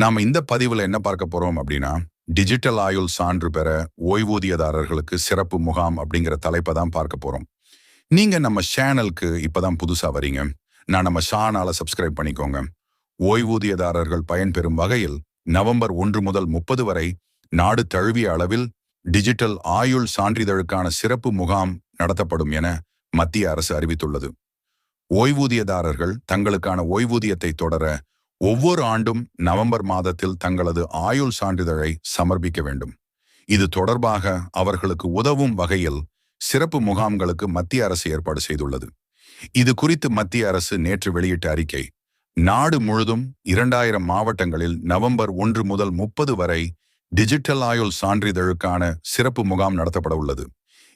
நாம இந்த பதிவுல என்ன பார்க்க போறோம் அப்படின்னா டிஜிட்டல் ஆயுள் சான்று பெற ஓய்வூதியதாரர்களுக்கு சிறப்பு முகாம் அப்படிங்கிற தலைப்பை தான் பார்க்க போறோம். நீங்க நம்ம சேனலுக்கு இப்பதான் புதுசா வரீங்க. நான் நம்ம ஷானால சப்ஸ்கிரைப் பண்ணிக்கோங்க. ஓய்வூதியதாரர்கள் பயன்பெறும் வகையில் நவம்பர் ஒன்று முதல் முப்பது வரை நாடு தழுவிய அளவில் டிஜிட்டல் ஆயுள் சான்றிதழுக்கான சிறப்பு முகாம் நடத்தப்படும் என மத்திய அரசு அறிவித்துள்ளது. ஓய்வூதியதாரர்கள் தங்களுக்கான ஓய்வூதியத்தை தொடர ஒவ்வொரு ஆண்டும் நவம்பர் மாதத்தில் தங்களது ஆயுள் சான்றிதழை சமர்ப்பிக்க வேண்டும். இது தொடர்பாக அவர்களுக்கு உதவும் வகையில் சிறப்பு முகாம்களுக்கு மத்திய அரசு ஏற்பாடு செய்துள்ளது. இது குறித்து மத்திய அரசு நேற்று வெளியிட்ட அறிக்கை நாடு முழுதும் இரண்டாயிரம் மாவட்டங்களில் நவம்பர் ஒன்று முதல் முப்பது வரை டிஜிட்டல் ஆயுள் சான்றிதழுக்கான சிறப்பு முகாம் நடத்தப்பட உள்ளது.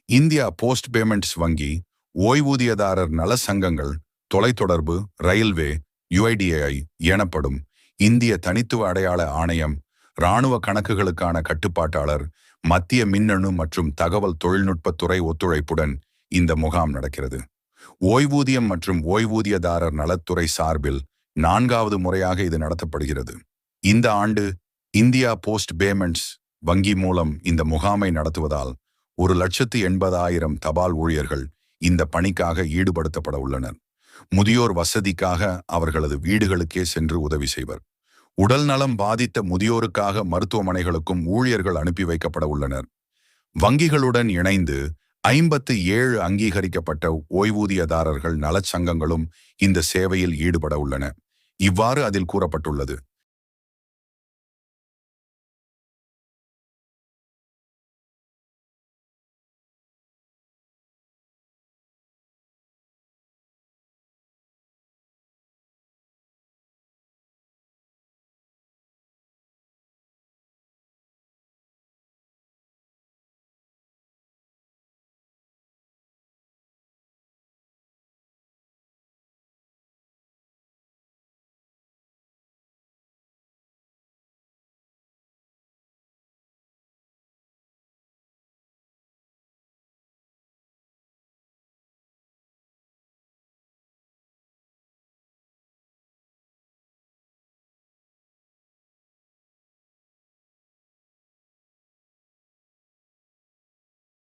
இந்தியா போஸ்ட் பேமெண்ட்ஸ் வங்கி ஓய்வூதியதாரர் நல சங்கங்கள் தொலைத்தொடர்பு ரயில்வே யுஐடிஏஐ எனப்படும் இந்திய தனித்துவ அடையாள ஆணையம் இராணுவ கணக்குகளுக்கான கட்டுப்பாட்டாளர் மத்திய மின்னணு மற்றும் தகவல் தொழில்நுட்பத்துறை ஒத்துழைப்புடன் இந்த முகாம் நடக்கிறது. ஓய்வூதியம் மற்றும் ஓய்வூதியதாரர் நலத்துறை சார்பில் நான்காவது முறையாக இது நடத்தப்படுகிறது. இந்த ஆண்டு இந்தியா போஸ்ட் பேமெண்ட்ஸ் வங்கி மூலம் இந்த முகாமை நடத்துவதால் ஒரு லட்சத்து எண்பதாயிரம் தபால் ஊழியர்கள் இந்த பணிக்காக ஈடுபடுத்தப்பட உள்ளனர். முதியோர் வசதிக்காக அவர்களது வீடுகளுக்கே சென்று உதவி செய்வர். உடல் நலம் பாதித்த முதியோருக்காக மருத்துவமனைகளுக்கும் ஊழியர்கள் அனுப்பி வைக்கப்பட உள்ளனர். வங்கிகளுடன் இணைந்து ஐம்பத்து ஏழு அங்கீகரிக்கப்பட்ட ஓய்வூதியதாரர்கள் நலச்சங்கங்களும் இந்த சேவையில் ஈடுபட உள்ளன. இவ்வாறு அதில் கூறப்பட்டுள்ளது.